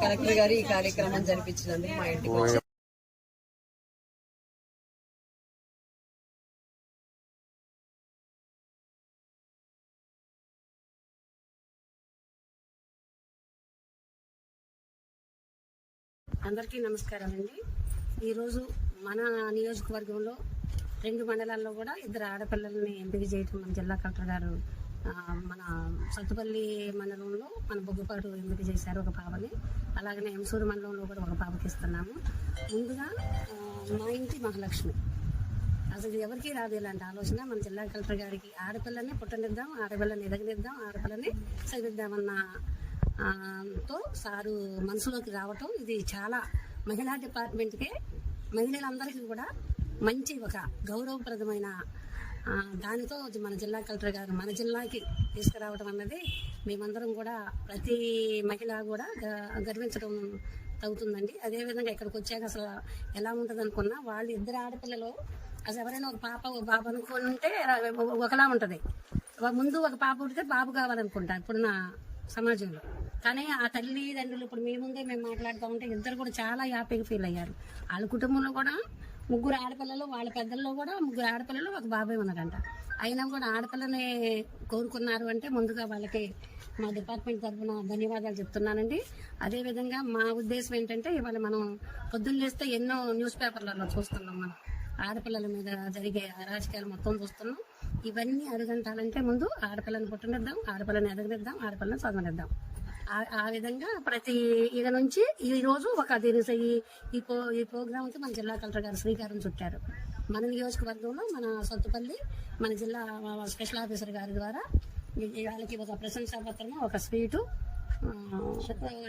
Collector గారు ఈ కార్యక్రమం జరిపించినందుకు మా ఇంటికి వచ్చి. అందరికీ నమస్కారం అండి. ఈరోజు మన నియోజకవర్గంలో రెండు మండలాల్లో కూడా ఇద్దరు ఆడపిల్లల్ని ఎంపిక చేయటం మన జిల్లా కలెక్టర్ గారు మన సత్తుపల్లి మండలంలో మన బొగ్గుపాటు ఎంపిక చేశారు ఒక పాపని. అలాగనే ఎంసూరు మండలంలో కూడా ఒక పాపకి ఇస్తున్నాము ముందుగా మా ఇంటి మహాలక్ష్మి. అసలు ఎవరికీ ఎవరికి రాదు ఇలాంటి ఆలోచన. మన జిల్లా కలెక్టర్ గారికి ఆడపిల్లని పుట్టనిద్దాం ఆడపిల్లని ఎదగనిద్దాం ఆడపిల్లని చదివిద్దామన్న తో సారు మనసులోకి రావటం ఇది చాలా మహిళా డిపార్ట్మెంట్కే మహిళలందరికీ కూడా మంచి ఒక గౌరవప్రదమైన దానితో మన జిల్లా కలెక్టర్ గారు మన జిల్లాకి తీసుకురావడం అన్నది మేమందరం కూడా ప్రతి మహిళ కూడా గ- గర్వించడం తగ్గుతుందండి. అదేవిధంగా ఇక్కడికి వచ్చాక అసలు ఎలా ఉంటుంది అనుకున్నా వాళ్ళు ఇద్దరు ఆడపిల్లలు అసలు ఎవరైనా ఒక పాప ఒక బాబు అనుకుంటే ఒకలా ఉంటుంది. ముందు ఒక పాప పుడితే బాబు కావాలనుకుంటారు ఇప్పుడున్న సమాజంలో. కానీ ఆ తల్లిదండ్రులు ఇప్పుడు మీ ముందే మేము మాట్లాడుతూ ఉంటే ఇద్దరు కూడా చాలా హ్యాపీగా ఫీల్ అయ్యారు. వాళ్ళ కుటుంబంలో కూడా ముగ్గురు ఆడపిల్లలు వాళ్ళ పెద్దల్లో కూడా ముగ్గురు ఆడపిల్లలు ఒక బాబాయ్ ఉన్నారంట అయినా కూడా ఆడపిల్లని కోరుకున్నారు అంటే ముందుగా వాళ్ళకి మా డిపార్ట్మెంట్ తరఫున ధన్యవాదాలు చెప్తున్నానండి. అదేవిధంగా మా ఉద్దేశం ఏంటంటే ఇవాళ మనం పొద్దున్న లేస్తే ఎన్నో న్యూస్ పేపర్లలో చూస్తున్నాం మనం. ఆడపిల్లల మీద జరిగే అరాజకాలు మొత్తం చూస్తున్నాం. ఇవన్నీ అరగంటాలంటే ముందు ఆడపిల్లని పుట్టనిద్దాం ఆడపిల్లని ఎదగనిద్దాం ఆడపిల్లని చదవనిద్దాం. ఆ- విధంగా ప్రతి ఇక నుంచి ఈ రోజు ఒక దీని ఈ ఈ ప్రో ఈ ప్రోగ్రామ్కి మన జిల్లా కలెక్టర్ గారు శ్రీకారం చుట్టారు. మన నియోజకవర్గంలో మన సొత్తుపల్లి మన జిల్లా స్పెషల్ ఆఫీసర్ గారి ద్వారా ఈ- వాళ్ళకి ఒక ప్రశంసా పత్రము ఒక స్వీటు ఆ,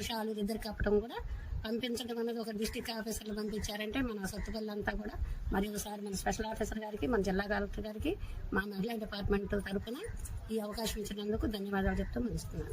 షాలు ఇద్దరు కప్పడం కూడా పంపించడం అనేది ఒక డిస్టిక్ ఆఫీసర్లు పంపించారంటే మన సత్తుపల్లి అంతా కూడా మరి ఒకసారి మన స్పెషల్ ఆఫీసర్ గారికి మన జిల్లా కలెక్టర్ గారికి మా మహిళా డిపార్ట్మెంట్ తరఫున ఈ అవకాశం ఇచ్చినందుకు ధన్యవాదాలు చెప్తూ ముగిస్తున్నాను.